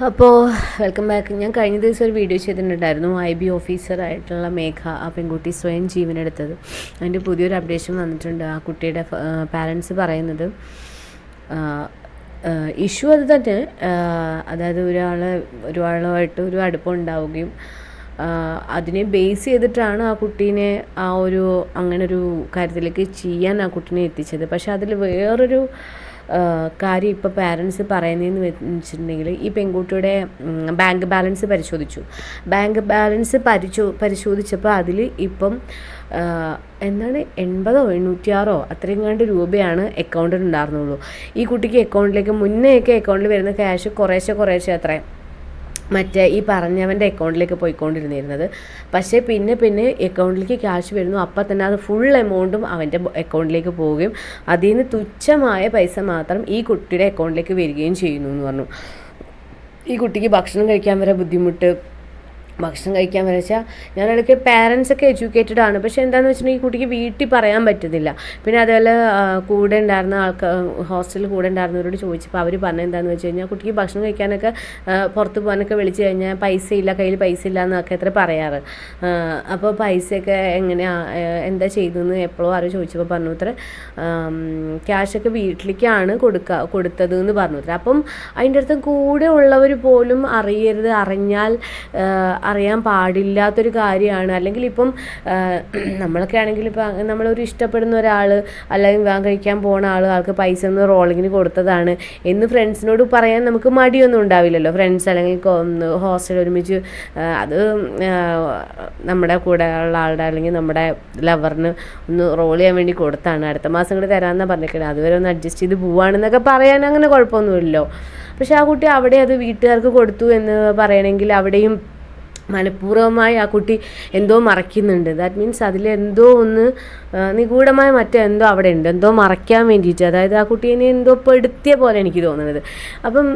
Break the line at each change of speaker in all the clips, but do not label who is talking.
അപ്പോൾ welcome back ഞാൻ കഴിഞ്ഞ ദിവസം ഒരു വീഡിയോ ചെയ്തിട്ടുണ്ടായിരുന്നു. ഐ ബി ഓഫീസറായിട്ടുള്ള മേഘ ആ പെൺകുട്ടി സ്വയം ജീവനെടുത്തത്. അതിന്റെ പുതിയൊരു അപ്ഡേഷൻ വന്നിട്ടുണ്ട്. ആ കുട്ടിയുടെ പാരൻസ് പറയുന്നത്. ഇഷ്യൂ അത് തന്നെ. അതായത് ഒരാൾ ഒരാളുമായിട്ട് ഒരു അടുപ്പം ഉണ്ടാവുകയും അതിനെ ബേസ് ചെയ്തിട്ടാണ് ആ കുട്ടീനെ ആ ഒരു അങ്ങനെ ഒരു കാര്യത്തിലേക്ക് ചെയ്യാൻ ആ കുട്ടീനെ എത്തിച്ചത്. പക്ഷെ അതിൽ വേറൊരു കാര്യം ഇപ്പോൾ പാരൻസ് പറയുന്നതെന്ന് വെച്ചിട്ടുണ്ടെങ്കിൽ ഈ പെൺകുട്ടിയുടെ ബാങ്ക് ബാലൻസ് പരിശോധിച്ചു. ബാങ്ക് ബാലൻസ് പരിശോ പരിശോധിച്ചപ്പോൾ അതിൽ ഇപ്പം എന്താണ് എൺപതോ എണ്ണൂറ്റിയാറോ അത്രയും കണ്ട് രൂപയാണ് അക്കൗണ്ടിൽ ഉണ്ടായിരുന്നുള്ളൂ. ഈ കുട്ടിക്ക് അക്കൗണ്ടിലേക്ക് മുന്നേയൊക്കെ അക്കൗണ്ടിൽ വരുന്ന ക്യാഷ് കുറേശ്ശെ കുറേശ്ശെ അത്രയും മറ്റേ ഈ പറഞ്ഞവന്റെ അക്കൗണ്ടിലേക്ക് പോയിക്കൊണ്ടിരുന്നിരുന്നത്. പക്ഷേ പിന്നെ പിന്നെ അക്കൗണ്ടിലേക്ക് ക്യാഷ് വരുന്നു. അപ്പം തന്നെ അത് ഫുൾ എമൗണ്ടും അവന്റെ അക്കൗണ്ടിലേക്ക് പോവുകയും അതിൽ നിന്ന് തുച്ഛമായ പൈസ മാത്രം ഈ കുട്ടിയുടെ അക്കൗണ്ടിലേക്ക് വരികയും ചെയ്യുന്നു എന്ന് പറഞ്ഞു. ഈ കുട്ടിക്ക് ഭക്ഷണം കഴിക്കാൻ വരെ ബുദ്ധിമുട്ട് ഭക്ഷണം കഴിക്കാൻ വരെ ഞാൻ ഇടയ്ക്ക് പാരൻസൊക്കെ എഡ്യൂക്കേറ്റഡ് ആണ്. പക്ഷേ എന്താണെന്ന് വെച്ചിട്ടുണ്ടെങ്കിൽ ഈ കുട്ടിക്ക് വീട്ടിൽ പറയാൻ പറ്റുന്നില്ല പിന്നെ അതേപോലെ കൂടെ ഉണ്ടായിരുന്ന ആൾക്കാർ ഹോസ്റ്റലിൽ കൂടെ ഉണ്ടായിരുന്നവരോട് ചോദിച്ചപ്പോൾ അവർ പറഞ്ഞത് എന്താണെന്ന് വെച്ച് കഴിഞ്ഞാൽ കുട്ടിക്ക് ഭക്ഷണം കഴിക്കാനൊക്കെ പുറത്ത് പോകാനൊക്കെ വിളിച്ച് കഴിഞ്ഞാൽ പൈസ ഇല്ല കയ്യിൽ പൈസ ഇല്ല എന്നൊക്കെ എത്ര പറയാറ്. അപ്പോൾ പൈസയൊക്കെ എങ്ങനെയാണ് എന്താ ചെയ്തതെന്ന് എപ്പോഴും ആരും ചോദിച്ചപ്പോൾ പറഞ്ഞു അത്ര ക്യാഷൊക്കെ വീട്ടിലേക്കാണ് കൊടുക്കുക കൊടുത്തത് എന്ന് പറഞ്ഞു അത്ര അപ്പം അതിന്റെ അടുത്ത് കൂടെ ഉള്ളവർ പോലും അറിയരുത്. അറിഞ്ഞാൽ അറിയാൻ പാടില്ലാത്തൊരു കാര്യമാണ്. അല്ലെങ്കിൽ ഇപ്പം നമ്മളൊക്കെ ആണെങ്കിൽ ഇപ്പം നമ്മളൊരു ഇഷ്ടപ്പെടുന്ന ഒരാൾ അല്ലെങ്കിൽ വിവാഹം കഴിക്കാൻ പോണ ആൾ ആൾക്ക് പൈസ ഒന്ന് റോളിങ്ങിന് കൊടുത്തതാണ് എന്ന് ഫ്രണ്ട്സിനോട് പറയാൻ നമുക്ക് മടിയൊന്നും ഉണ്ടാവില്ലല്ലോ. ഫ്രണ്ട്സ് അല്ലെങ്കിൽ ഹോസ്റ്റൽ ഒരുമിച്ച് അത് നമ്മുടെ കൂടെ ഉള്ള ആളുടെ അല്ലെങ്കിൽ നമ്മുടെ ലവറിന് ഒന്ന് റോൾ ചെയ്യാൻ വേണ്ടി കൊടുത്താണ്. അടുത്ത മാസം കൂടി തരാമെന്നാണ് പറഞ്ഞിരിക്കുന്നത് അതുവരെ ഒന്ന് അഡ്ജസ്റ്റ് ചെയ്ത് പോവാണെന്നൊക്കെ പറയാൻ അങ്ങനെ കുഴപ്പമൊന്നുമില്ലല്ലോ. പക്ഷെ ആ കുട്ടി അവിടെ അത് വീട്ടുകാർക്ക് കൊടുത്തു എന്ന് പറയണമെങ്കിൽ അവിടെയും മനഃപൂർവമായി ആ കുട്ടി എന്തോ മറയ്ക്കുന്നുണ്ട്. ദാറ്റ് മീൻസ് അതിലെന്തോ ഒന്ന് നിഗൂഢമായ മറ്റെന്തോ അവിടെ ഉണ്ട്. എന്തോ മറയ്ക്കാൻ വേണ്ടിയിട്ട്. അതായത് ആ കുട്ടീനെ എന്തോ പെടുത്തിയ പോലെ എനിക്ക് തോന്നുന്നത്. അപ്പം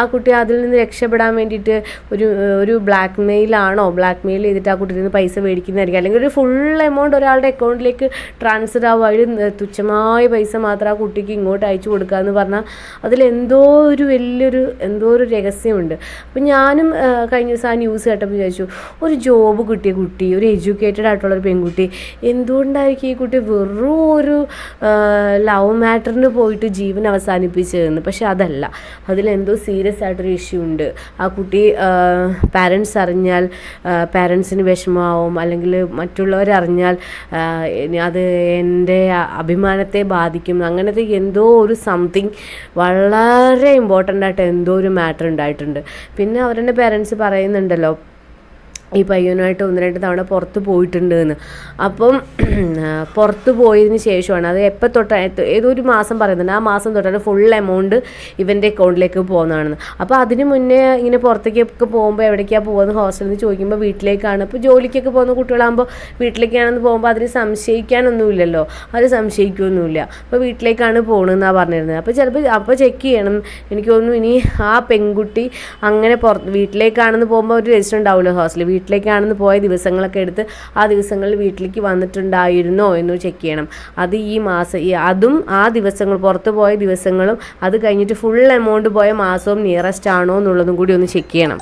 ആ കുട്ടി അതിൽ നിന്ന് രക്ഷപ്പെടാൻ വേണ്ടിയിട്ട് ഒരു ഒരു ബ്ലാക്ക് മെയിലാണോ ബ്ലാക്ക് മെയിൽ ചെയ്തിട്ട് ആ കുട്ടിയിൽ നിന്ന് പൈസ മേടിക്കുന്നതായിരിക്കും. അല്ലെങ്കിൽ ഒരു ഫുൾ എമൗണ്ട് ഒരാളുടെ അക്കൗണ്ടിലേക്ക് ട്രാൻസ്ഫർ ആവും അതിൽ തുച്ഛമായ പൈസ മാത്രം ആ കുട്ടിക്ക് ഇങ്ങോട്ട് അയച്ചു കൊടുക്കുക എന്ന് പറഞ്ഞാൽ അതിലെന്തോ ഒരു വലിയൊരു എന്തോ ഒരു രഹസ്യമുണ്ട്. അപ്പം ഞാനും കഴിഞ്ഞ ദിവസം ആ ന്യൂസ് കേട്ടപ്പോൾ വിചാരിച്ചു ഒരു ജോബ് കിട്ടിയ കുട്ടി ഒരു എഡ്യൂക്കേറ്റഡ് ആയിട്ടുള്ള ഒരു പെൺകുട്ടി. എന്തുകൊണ്ടായിരിക്കും ഈ കുട്ടി വെറും ഒരു ലവ് മാറ്ററിന് പോയിട്ട് ജീവൻ അവസാനിപ്പിച്ചതെന്ന്? പക്ഷെ അതല്ല. അതിലെന്തോ സീരിയസ് ആയിട്ടൊരു ഇഷ്യൂ ഉണ്ട്. ആ കുട്ടി പാരൻസ് അറിഞ്ഞാൽ പാരൻസിന് വിഷമമാവും. അല്ലെങ്കിൽ മറ്റുള്ളവരറിഞ്ഞാൽ അത് എന്റെ അഭിമാനത്തെ ബാധിക്കും. അങ്ങനത്തെ എന്തോ ഒരു സംതിങ് വളരെ ഇമ്പോർട്ടന്റ് ആയിട്ട് എന്തോ ഒരു മാറ്റർ ഉണ്ടായിട്ടുണ്ട്. പിന്നെ അവരുടെ പേരൻസ് പറയുന്നുണ്ടല്ലോ ഈ പയ്യനുമായിട്ട് ഒന്ന് രണ്ട് തവണ പുറത്ത് പോയിട്ടുണ്ട് എന്ന് അപ്പം പുറത്ത് പോയതിന് ശേഷമാണ് അത് എപ്പോൾ തൊട്ട് ഏതൊരു മാസം പറയുന്നുണ്ട് ആ മാസം തൊട്ടാണ് ഫുൾ എമൗണ്ട് ഇവന്റെ അക്കൗണ്ടിലേക്ക് പോകുന്നതാണെന്ന്. അപ്പോൾ അതിന് മുന്നേ ഇങ്ങനെ പുറത്തേക്കൊക്കെ പോകുമ്പോൾ എവിടേക്കാണ് പോകുന്നത് ഹോസ്റ്റലിൽ നിന്ന് ചോദിക്കുമ്പോൾ വീട്ടിലേക്കാണ്. ഇപ്പോൾ ജോലിക്കൊക്കെ പോകുന്ന കുട്ടികളാകുമ്പോൾ വീട്ടിലേക്കാണെന്ന് പോകുമ്പോൾ അതിന് സംശയിക്കാനൊന്നുമില്ലല്ലോ. അവർ സംശയിക്കുകയൊന്നുമില്ല അപ്പോൾ വീട്ടിലേക്കാണ് പോകണമെന്നാണ് പറഞ്ഞിരുന്നത് അപ്പോൾ ചിലപ്പോൾ അപ്പോൾ ചെക്ക് ചെയ്യണം. എനിക്ക് തോന്നുന്നു ഇനി ആ പെൺകുട്ടി അങ്ങനെ പുറത്ത് വീട്ടിലേക്കാണെന്ന് പോകുമ്പോൾ ഒരു രജിസ്റ്റർ ഉണ്ടാവുമല്ലോ ഹോസ്റ്റലിൽ വീട്ടിലേക്കാണെന്ന് പോയ ദിവസങ്ങളൊക്കെ എടുത്ത് ആ ദിവസങ്ങളിൽ വീട്ടിലേക്ക് വന്നിട്ടുണ്ടായിരുന്നോ എന്ന് ചെക്ക് ചെയ്യണം. അത് ഈ മാസം അതും ആ ദിവസങ്ങൾ പുറത്ത് പോയ ദിവസങ്ങളും അത് കഴിഞ്ഞിട്ട് ഫുൾ എമൗണ്ട് പോയ മാസവും നിയറസ്റ്റ് ആണോ എന്നുള്ളതും കൂടി ഒന്ന് ചെക്ക് ചെയ്യണം.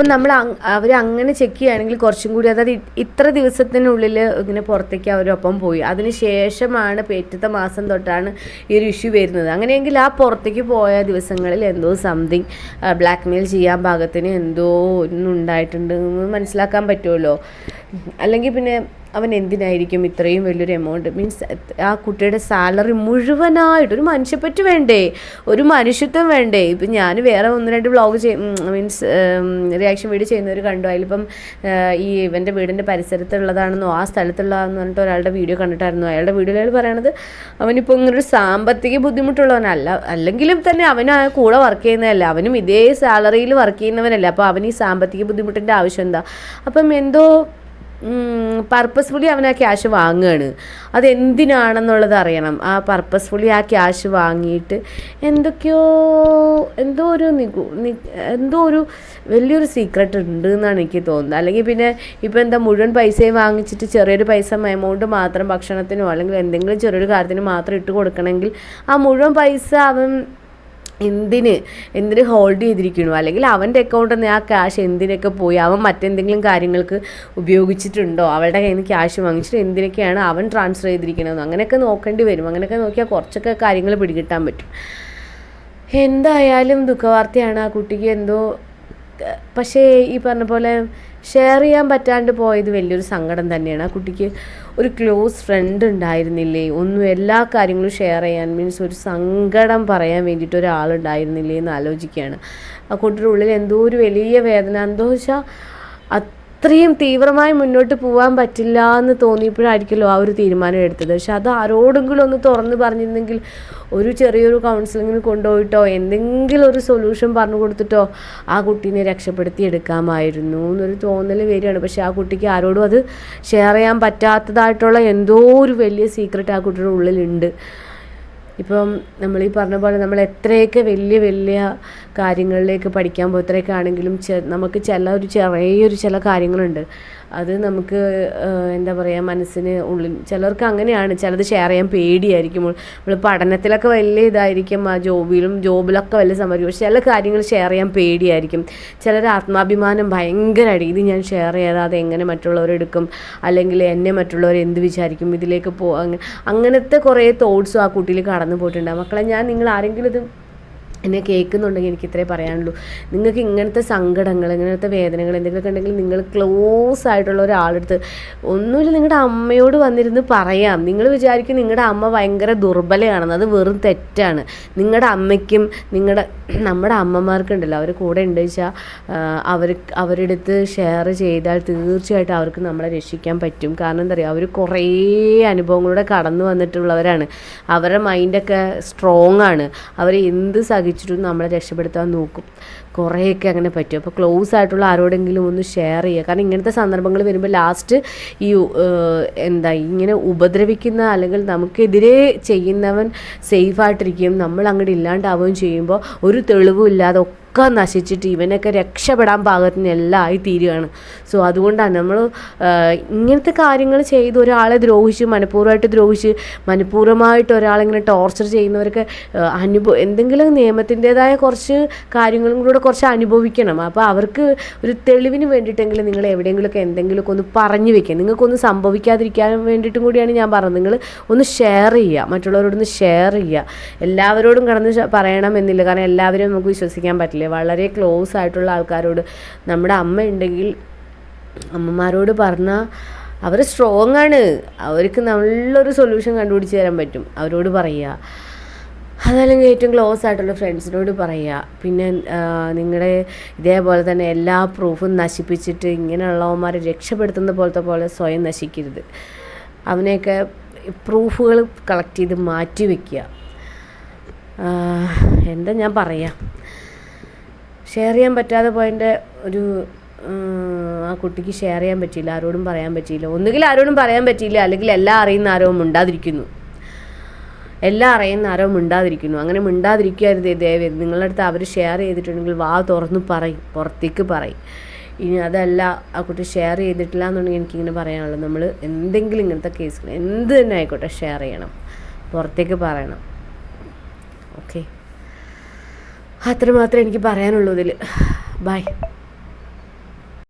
അപ്പം നമ്മൾ അവർ അങ്ങനെ ചെക്ക് ചെയ്യുകയാണെങ്കിൽ കുറച്ചും കൂടി അതായത് ഇത്ര ദിവസത്തിനുള്ളിൽ ഇങ്ങനെ പുറത്തേക്ക് അവരൊപ്പം പോയി. അതിന് ശേഷമാണ് പേറ്റത്തെ മാസം തൊട്ടാണ് ഈ ഒരു ഇഷ്യൂ വരുന്നത്. അങ്ങനെയെങ്കിൽ ആ പുറത്തേക്ക് പോയ ദിവസങ്ങളിൽ എന്തോ സംതിങ് ബ്ലാക്ക് മെയിൽ ചെയ്യാൻ ഭാഗത്തിന് എന്തോ ഒന്നുണ്ടായിട്ടുണ്ട് എന്ന് മനസ്സിലാക്കാൻ പറ്റുമല്ലോ. അല്ലെങ്കിൽ പിന്നെ അവൻ എന്തിനായിരിക്കും ഇത്രയും വലിയൊരു എമൗണ്ട് മീൻസ് ആ കുട്ടിയുടെ സാലറി മുഴുവനായിട്ട് ഒരു മനുഷ്യപ്പറ്റ് വേണ്ടേ? ഒരു മനുഷ്യത്വം വേണ്ടേ? ഇപ്പം ഞാൻ വേറെ ഒന്ന് രണ്ട് ബ്ലോഗ് ചെയ് മീൻസ് റിയാക്ഷൻ വീഡിയോ ചെയ്യുന്നവർ കണ്ടു. അതിലിപ്പം ഈ ഇവന്റെ വീടിന്റെ പരിസരത്തുള്ളതാണെന്നോ ആ സ്ഥലത്തുള്ളതാണെന്ന് പറഞ്ഞിട്ട് ഒരാളുടെ വീഡിയോ കണ്ടിട്ടായിരുന്നു? അയാളുടെ വീഡിയോയിൽ പറയണത് അവനിപ്പോൾ ഇങ്ങനൊരു സാമ്പത്തിക ബുദ്ധിമുട്ടുള്ളവനല്ല അല്ലെങ്കിലും തന്നെ അവന് കൂടെ വർക്ക് ചെയ്യുന്നതല്ല. അവനും ഇതേ സാലറിയിൽ വർക്ക് ചെയ്യുന്നവനല്ല. അപ്പോൾ അവന് ഈ സാമ്പത്തിക ബുദ്ധിമുട്ടിന്റെ ആവശ്യം എന്താ? അപ്പം എന്തോ പർപ്പസ്ഫുള്ളി അവൻ ആ ക്യാഷ് വാങ്ങുകയാണ് അതെന്തിനാണെന്നുള്ളത് അറിയണം. ആ പർപ്പസ്ഫുള്ളി ആ ക്യാഷ് വാങ്ങിയിട്ട് എന്തൊക്കെയോ എന്തോ ഒരു നിഗു എന്തോ ഒരു വലിയൊരു സീക്രട്ട് ഉണ്ട് എന്നാണ് എനിക്ക് തോന്നുന്നത്. അല്ലെങ്കിൽ പിന്നെ ഇപ്പോൾ എന്താ മുഴുവൻ പൈസയും വാങ്ങിച്ചിട്ട് ചെറിയൊരു പൈസ എമൗണ്ട് മാത്രം ഭക്ഷണത്തിനോ അല്ലെങ്കിൽ എന്തെങ്കിലും ചെറിയൊരു കാര്യത്തിന് മാത്രം ഇട്ട് കൊടുക്കണമെങ്കിൽ ആ മുഴുവൻ പൈസ അവൻ എന്തിന്? എന്തിന് ഹോൾഡ് ചെയ്തിരിക്കണു? അല്ലെങ്കിൽ അവന്റെ അക്കൗണ്ടിൽ നിന്ന് ആ ക്യാഷ് എന്തിനൊക്കെ പോയി? അവൻ മറ്റെന്തെങ്കിലും കാര്യങ്ങൾക്ക് ഉപയോഗിച്ചിട്ടുണ്ടോ? അവളുടെ കയ്യിൽ നിന്ന് ക്യാഷ് വാങ്ങിച്ചിട്ട് എന്തിനൊക്കെയാണ് അവൻ ട്രാൻസ്ഫർ ചെയ്തിരിക്കണമെന്ന് അങ്ങനെയൊക്കെ നോക്കേണ്ടി വരും. അങ്ങനെയൊക്കെ നോക്കിയാൽ കുറച്ചൊക്കെ കാര്യങ്ങൾ പിടികിട്ടാൻ പറ്റും. എന്തായാലും ദുഃഖവാർത്തയാണ് ആ കുട്ടിക്ക് എന്തോ പക്ഷേ ഈ പറഞ്ഞ പോലെ ഷെയർ ചെയ്യാൻ പറ്റാണ്ട് പോയത് വലിയൊരു സങ്കടം തന്നെയാണ് ആ കുട്ടിക്ക്. ഒരു ക്ലോസ് ഫ്രണ്ട് ഉണ്ടായിരുന്നില്ലേ? ഒന്നും എല്ലാ കാര്യങ്ങളും ഷെയർ ചെയ്യാൻ മീൻസ് ഒരു സങ്കടം പറയാൻ വേണ്ടിയിട്ട് ഒരാളുണ്ടായിരുന്നില്ലേ എന്ന് ആലോചിക്കുകയാണ്. ആ കുട്ടിയുടെ ഉള്ളിൽ എന്തോ ഒരു വലിയ വേദന. എന്തോ വെച്ചാൽ അത്രയും തീവ്രമായി മുന്നോട്ട് പോകാൻ പറ്റില്ല എന്ന് തോന്നിയപ്പോഴായിരിക്കുമല്ലോ ആ ഒരു തീരുമാനം എടുത്തത്. പക്ഷെ അത് ആരോടെങ്കിലും ഒന്ന് തുറന്ന് പറഞ്ഞിരുന്നെങ്കിൽ ഒരു ചെറിയൊരു കൗൺസിലിങ്ങിന് കൊണ്ടുപോയിട്ടോ എന്തെങ്കിലും ഒരു സൊല്യൂഷൻ പറഞ്ഞു കൊടുത്തിട്ടോ ആ കുട്ടീനെ രക്ഷപ്പെടുത്തി എടുക്കാമായിരുന്നു എന്നൊരു തോന്നൽ വരികയാണ്. പക്ഷെ ആ കുട്ടിക്ക് ആരോടും അത് ഷെയർ ചെയ്യാൻ പറ്റാത്തതായിട്ടുള്ള എന്തോ ഒരു വലിയ സീക്രട്ട് ആ കുട്ടിയുടെ ഉള്ളിലുണ്ട്. ഇപ്പം നമ്മൾ ഈ പറഞ്ഞ പോലെ നമ്മൾ എത്രയൊക്കെ വലിയ വലിയ കാര്യങ്ങളിലേക്ക് പഠിക്കാൻ പോകും എത്രയൊക്കെ ആണെങ്കിലും നമുക്ക് ചില ഒരു ചെറിയൊരു ചില കാര്യങ്ങളുണ്ട്. അത് നമുക്ക് എന്താ പറയുക മനസ്സിന് ഉള്ളിൽ ചിലർക്ക് അങ്ങനെയാണ് ചിലത് ഷെയർ ചെയ്യാൻ പേടിയായിരിക്കും. നമ്മൾ പഠനത്തിലൊക്കെ വലിയ ഇതായിരിക്കും ആ ജോബിലും ജോബിലൊക്കെ വലിയ സംഭവിക്കും പക്ഷെ ചില കാര്യങ്ങൾ ഷെയർ ചെയ്യാൻ പേടിയായിരിക്കും. ചിലർ ആത്മാഭിമാനം ഭയങ്കരമായിട്ട് ഇത് ഞാൻ ഷെയർ ചെയ്യാതെ എങ്ങനെ മറ്റുള്ളവരെടുക്കും അല്ലെങ്കിൽ എന്നെ മറ്റുള്ളവർ എന്ത് വിചാരിക്കും? ഇതിലേക്ക് പോ അങ്ങനത്തെ കുറേ തോട്ട്സും ആ കുട്ടിയിൽ കടന്നു പോയിട്ടുണ്ട്. മക്കളെ ഞാൻ നിങ്ങൾ ആരെങ്കിലും ഇത് എന്നെ കേൾക്കുന്നുണ്ടെങ്കിൽ എനിക്ക് ഇത്രേ പറയാനുള്ളൂ. നിങ്ങൾക്ക് ഇങ്ങനത്തെ സങ്കടങ്ങൾ ഇങ്ങനത്തെ വേദനകൾ എന്തെങ്കിലുമൊക്കെ ഉണ്ടെങ്കിൽ നിങ്ങൾ ക്ലോസ് ആയിട്ടുള്ള ഒരാളെടുത്ത് ഒന്നുമില്ല നിങ്ങളുടെ അമ്മയോട് വന്നിരുന്ന് പറയാം. നിങ്ങൾ വിചാരിക്കും നിങ്ങളുടെ അമ്മ ഭയങ്കര ദുർബലയാണെന്ന്. അത് വെറും തെറ്റാണ്. നിങ്ങളുടെ അമ്മയ്ക്കും നിങ്ങളുടെ നമ്മുടെ അമ്മമാർക്കുണ്ടല്ലോ. അവർ കൂടെ ഉണ്ട് വെച്ചാൽ അവർ അവരുടെ അടുത്ത് ഷെയർ ചെയ്താൽ തീർച്ചയായിട്ടും അവർക്ക് നമ്മളെ രക്ഷിക്കാൻ പറ്റും. കാരണം എന്താ പറയുക അവർ കുറേ അനുഭവങ്ങളിലൂടെ കടന്നു വന്നിട്ടുള്ളവരാണ്. അവരുടെ മൈൻഡൊക്കെ സ്ട്രോങ് ആണ്. അവർ എന്ത് സഹിച്ചിട്ടും നമ്മളെ രക്ഷപ്പെടുത്താൻ നോക്കും. കുറേയൊക്കെ അങ്ങനെ പറ്റും. അപ്പോൾ ക്ലോസ് ആയിട്ടുള്ള ആരോടെങ്കിലും ഒന്ന് ഷെയർ ചെയ്യുക. കാരണം ഇങ്ങനത്തെ സന്ദർഭങ്ങൾ വരുമ്പോൾ ലാസ്റ്റ് ഈ എന്താ ഇങ്ങനെ ഉപദ്രവിക്കുന്ന അല്ലെങ്കിൽ നമുക്കെതിരെ ചെയ്യുന്നവൻ സേഫായിട്ടിരിക്കുകയും നമ്മൾ അങ്ങോട്ട് ഇല്ലാണ്ടാവുകയും ചെയ്യുമ്പോൾ ഒരു തെളിവും ഇല്ലാതെ ഒക്കെ നശിച്ചിട്ട് ഇവനൊക്കെ രക്ഷപ്പെടാൻ പാകത്തിന് എല്ലാം ആയി തീരുകയാണ്. സോ അതുകൊണ്ടാണ് നമ്മൾ ഇങ്ങനത്തെ കാര്യങ്ങൾ ചെയ്ത് ഒരാളെ ദ്രോഹിച്ച് മനഃപൂർവമായിട്ട് ദ്രോഹിച്ച് മനഃപൂർവമായിട്ട് ഒരാളിങ്ങനെ ടോർച്ചർ ചെയ്യുന്നവർക്ക് അനുഭവം എന്തെങ്കിലും നിയമത്തിന്റെതായ കുറച്ച് കാര്യങ്ങളും കൂടെ കുറച്ച് അനുഭവിക്കണം. അപ്പോൾ അവർക്ക് ഒരു തെളിവിന് വേണ്ടിയിട്ടെങ്കിലും നിങ്ങൾ എവിടെയെങ്കിലുമൊക്കെ എന്തെങ്കിലുമൊക്കെ ഒന്ന് പറഞ്ഞു വെക്കുക നിങ്ങൾക്കൊന്നും സംഭവിക്കാതിരിക്കാൻ വേണ്ടിയിട്ടും കൂടിയാണ് ഞാൻ പറഞ്ഞത്. നിങ്ങൾ ഒന്ന് ഷെയർ ചെയ്യുക. മറ്റുള്ളവരോടൊന്ന് ഷെയർ ചെയ്യുക. എല്ലാവരോടും കടന്ന് പറയണം എന്നില്ല. കാരണം എല്ലാവരും നമുക്ക് വിശ്വസിക്കാൻ പറ്റില്ല. വളരെ ക്ലോസ് ആയിട്ടുള്ള ആൾക്കാരോട് നമ്മുടെ അമ്മ ഉണ്ടെങ്കിൽ അമ്മമാരോട് പറഞ്ഞാൽ അവർ സ്ട്രോങ് ആണ്. അവർക്ക് നല്ലൊരു സൊല്യൂഷൻ കണ്ടുപിടിച്ച് തരാൻ പറ്റും. അവരോട് പറയുക. അതല്ലെങ്കിൽ ഏറ്റവും ക്ലോസ് ആയിട്ടുള്ള ഫ്രണ്ട്സിനോട് പറയുക പിന്നെ നിങ്ങളുടെ ഇതേപോലെ തന്നെ എല്ലാ പ്രൂഫും നശിപ്പിച്ചിട്ട് ഇങ്ങനെയുള്ളവന്മാരെ രക്ഷപ്പെടുത്തുന്ന പോലത്തെ പോലെ സ്വയം നശിക്കരുത്. അവനെയൊക്കെ പ്രൂഫുകൾ കളക്ട് ചെയ്ത് മാറ്റി വയ്ക്കുക എന്താ ഞാൻ പറയാം? ഷെയർ ചെയ്യാൻ പറ്റാതെ പോയതിന്റെ ഒരു ആ കുട്ടിക്ക് ഷെയർ ചെയ്യാൻ പറ്റിയില്ല. ആരോടും പറയാൻ പറ്റിയില്ല. ഒന്നുകിൽ ആരോടും പറയാൻ പറ്റിയില്ല. അല്ലെങ്കിൽ എല്ലാം അറിയുന്ന ആരോ മിണ്ടാതിരിക്കുന്നു. എല്ലാം അറിയുന്ന ആരോ മിണ്ടാതിരിക്കുന്നു. അങ്ങനെ മിണ്ടാതിരിക്കുകയായിരുന്നു ദയവ് നിങ്ങളുടെ അടുത്ത് അവർ ഷെയർ ചെയ്തിട്ടുണ്ടെങ്കിൽ വാ തുറന്ന് പറയും. പുറത്തേക്ക് പറയും. ഇനി അതല്ല ആ കുട്ടി ഷെയർ ചെയ്തിട്ടില്ല എന്നുണ്ടെങ്കിൽ എനിക്കിങ്ങനെ പറയാനുള്ളത് നമ്മൾ എന്തെങ്കിലും ഇങ്ങനത്തെ കേസുകൾ എന്ത് തന്നെ ആയിക്കോട്ടെ ഷെയർ ചെയ്യണം. പുറത്തേക്ക് പറയണം. ഓക്കെ അത്രമാത്രം എനിക്ക് പറയാനുള്ളൂ ഇതിൽ ബൈ